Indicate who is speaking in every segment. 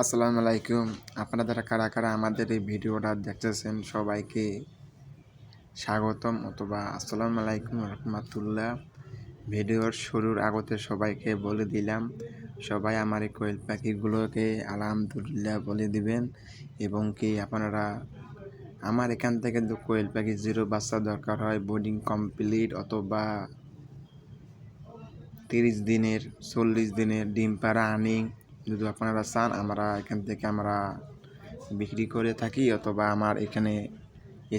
Speaker 1: আসসালামু আলাইকুম। আপনারা কারা কারা আমাদের এই ভিডিওটা দেখতেছেন সবাইকে স্বাগতম অথবা আসসালামু আলাইকুম রহমতুল্লাহ। ভিডিওর শুরুর আগতে সবাইকে বলে দিলাম, সবাই আমার এই কোয়েল পাখিগুলোকে আলহামদুলিল্লাহ বলে দিবেন এবং কি আপনারা আমার এখান থেকে তো কোয়েল পাখি জিরো বাচ্চা দরকার হয়, বোর্ডিং কমপ্লিট অথবা তিরিশ দিনের, চল্লিশ দিনের ডিম পাড়া আনিং যদি আপনারা চান, আমরা এখান থেকে আমরা বিক্রি করে থাকি অথবা আমার এখানে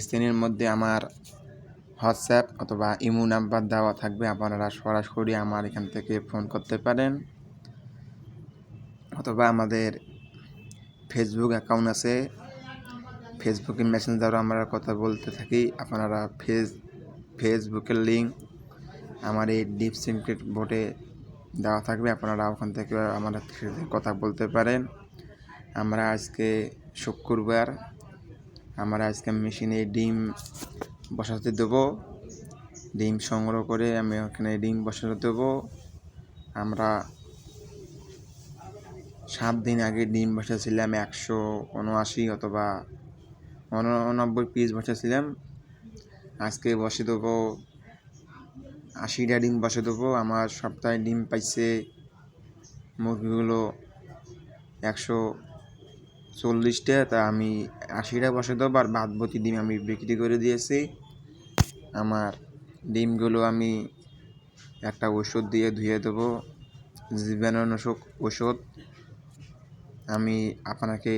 Speaker 1: স্ক্রিনের মধ্যে আমার হোয়াটসঅ্যাপ অথবা ইমো নাম্বার দেওয়া থাকবে, আপনারা সরাসরি আমার এখান থেকে ফোন করতে পারেন। অথবা আমাদের ফেসবুক অ্যাকাউন্ট আছে, ফেসবুকে মেসেঞ্জারও আমরা কথা বলতে থাকি। আপনারা ফেস, ফেসবুকের লিঙ্ক আমার এই ডিপ সিক্রেট বোর্ডে দেওয়া থাকবে। আপনারা ওখান থেকে আমার সাথে কথা বলতে পারেন। আমরা আজকে শুক্রবার, আমরা আজকে মেশিনে ডিম বসাতে দেবো। ডিম সংগ্রহ করে আমি ওখানে ডিম বসাতে দেবো। আমরা সাত দিন আগে ডিম বসেছিলাম একশো উনআশি অথবা উননব্বই পিস বসেছিলাম। আজকে বসে দেবো আশিটা ডিম বসে দেবো। আমার সপ্তাহে ডিম পাইছে মুরগিগুলো একশো চল্লিশটা তা আমি আশিটা বসে দেবো। আর বাদবতি ডিম আমি বিক্রি করে দিয়েছি। আমার ডিমগুলো আমি একটা ওষুধ দিয়ে ধুয়ে দেবো। জীবাণুনাশক ওষুধ আমি আপনাকে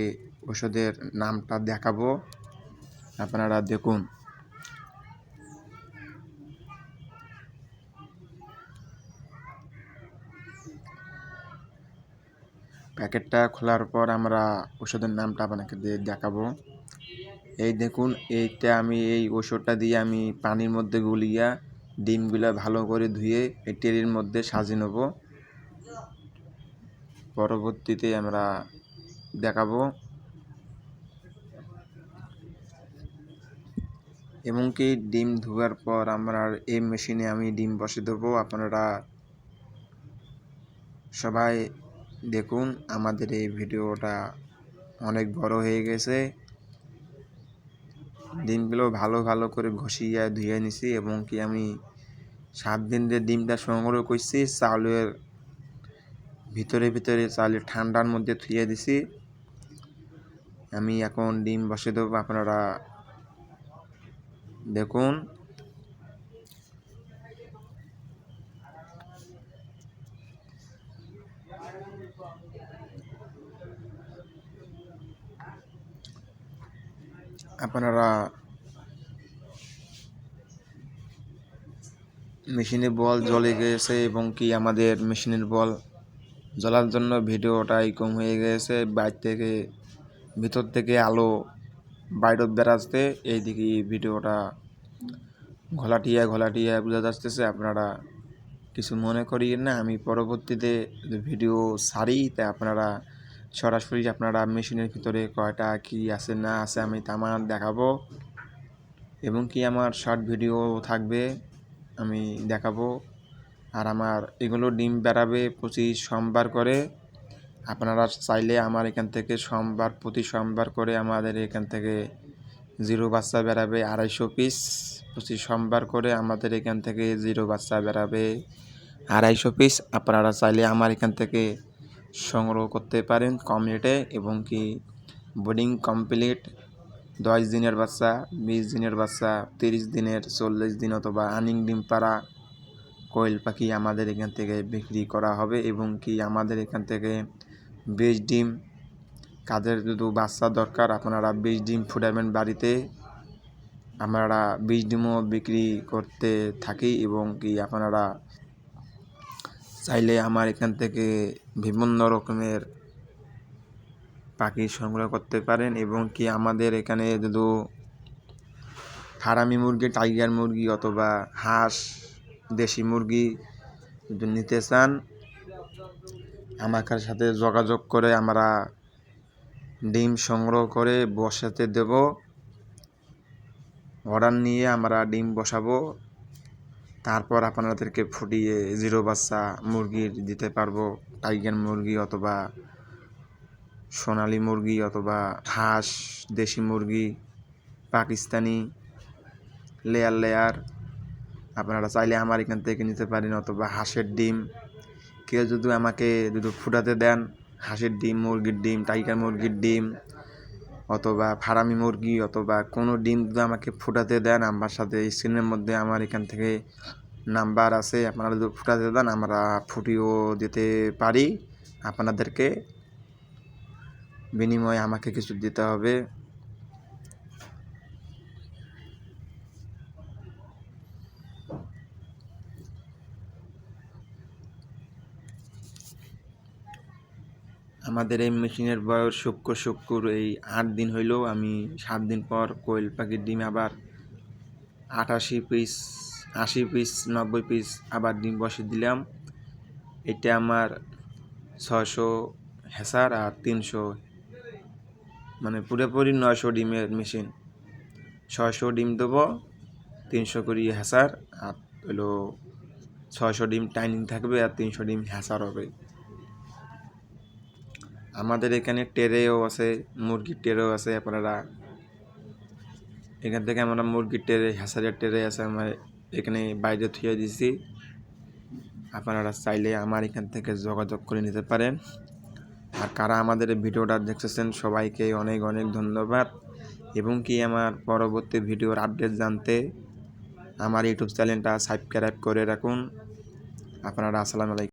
Speaker 1: ওষুধের নামটা দেখাবো। আপনারা দেখুন। প্যাকেটটা খোলার পর আমরা ওষুধের নামটা আপনাকে দিয়ে দেখাবো। এই দেখুন, এইটা আমি, এই ওষুধটা দিয়ে আমি পানির মধ্যে গুলিয়া ডিমগুলো ভালো করে ধুয়ে এই টেরির মধ্যে সাজিয়ে নেব। পরবর্তীতে আমরা দেখাবো। এমনকি ডিম ধোয়ার পর আমরা এই মেশিনে আমি ডিম বসে দেবো। আপনারা সবাই দেখুন, আমাদের এই ভিডিওটা অনেক বড় হয়ে গেছে। ডিমগুলো ভালো ভালো করে ঘষিয়ে ধুয়ে নিছি এবং কি আমি সাত দিন যে ডিমটা সংগ্রহ করছি চাউলের ভিতরে ভিতরে চাউলের ঠান্ডার মধ্যে থুয়ে দিছি। আমি এখন ডিম বসে দেবো, আপনারা দেখুন। আপনারা মেশিনের বল জ্বলে গেছে এবং কি আমাদের মেশিনের বল জ্বলার জন্য ভিডিওটাই কম হয়ে গেছে। বাইর থেকে, ভিতর থেকে আলো বাইরে বেরাতে এইদিকে ভিডিওটা ঘোলাটিয়া ঘোলাটিয়া বোঝা যাচ্ছে আপনারা কিছু মনে করিয়েন না। আমি পরবর্তীতে ভিডিও সারি তাই আপনারা সরাসরি আপনারা মেশিনের ভিতরে কয়টা কি আছে, না আছে আমি তামান দেখাবো। এবং কি আমার শর্ট ভিডিও থাকবে, আমি দেখাবো। আর আমার এগুলো ডিম বেরাবে পঁচিশ সোমবার করে। আপনারা চাইলে আমার এখান থেকে সোমবার প্রতি সোমবার করে আমাদের এখান থেকে জিরো বাচ্চা বেরাবে আড়াইশো পিস। পঁচিশ সোমবার করে আমাদের এখান থেকে জিরো বাচ্চা বেরাবে আড়াইশো পিস। আপনারা চাইলে আমার এখান থেকে সংগ্রহ করতে পারেন কম রেটে এবং কি বোর্ডিং কমপ্লিট, দশ দিনের বাচ্চা, বিশ দিনের বাচ্চা, তিরিশ দিনের, চল্লিশ দিন অথবা আনিং ডিম পাড়া, কোয়েল পাখি আমাদের এখান থেকে বিক্রি করা হবে এবং কি আমাদের এখান থেকে বিশ ডিম, কাদের যদি বাচ্চা দরকার আপনারা বিশ ডিম ফুটাবেন বাড়িতে, আমরা বিশ ডিমও বিক্রি করতে থাকি এবং কি আপনারা চাইলে আমার এখান থেকে বিভিন্ন রকমের পাখি সংগ্রহ করতে পারেন এবং কি আমাদের এখানে যদি হারামি মুরগি, টাইগার মুরগি অথবা হাঁস, দেশি মুরগি যদি নিতে চান আমার সাথে যোগাযোগ করে আমরা ডিম সংগ্রহ করে বসাতে দেব। অর্ডার নিয়ে আমরা ডিম বসাবো। তারপর আপনাদেরকে ফুটিয়ে জিরো বাচ্চা মুরগির দিতে পারব, টাইগার মুরগি অথবা সোনালি মুরগি অথবা হাঁস, দেশি মুরগি, পাকিস্তানি লেয়ার লেয়ার আপনারা চাইলে আমার এখান থেকে নিতে পারেন অথবা হাঁসের ডিম। কেউ যদি আমাকে যদি ফুটাতে দেন, হাঁসের ডিম, মুরগির ডিম, টাইগার মুরগির ডিম অথবা ফারামি মুরগি অথবা কোনো ডিম যদি আমাকে ফুটাতে দেন, আমার সাথে স্ক্রিনের মধ্যে আমার এখান থেকে নাম্বার আছে, আপনারা যদি ফুটাতে দেন, আমরা ফুটিও দিতে পারি। আপনাদেরকে বিনিময়ে আমাকে কিছু দিতে হবে। আমাদের এই মেশিনের বয়স শুক্র শুক্র এই আট দিন হইলেও আমি সাত দিন পর কোয়েল পাখির ডিম আবার আটাশি পিস, আশি পিস, নব্বই পিস আবার ডিম বসে দিলাম। এটা আমার ছশো হেসার আর তিনশো মানে পুরোপুরি নয়শো ডিমের মেশিন। ছয়শো ডিম দেবো, তিনশো করি হেসার আর হলো ছয়শো ডিম টাইনিং থাকবে আর তিনশো ডিম হেসার হবে। আমাদের এখানে টেরেও আছে, মুরগির টেরেও আছে আপনারা। এখান থেকে আমরা মুরগির টেরে হ্যাসারের টেরে আছে আমার এখানে বাইরে থুয়ে দিছি। আপনারা চাইলে আমার এখান থেকে যোগাযোগ করে নিতে পারেন। আর কারা আমাদের ভিডিওটা দেখতেছেন, সবাইকে অনেক অনেক ধন্যবাদ। এবং কি আমার পরবর্তী ভিডিওর আপডেট জানতে আমার ইউটিউব চ্যানেলটা সাবস্ক্রাইব করে রাখুন। আপনারা আসসালামু আলাইকুম।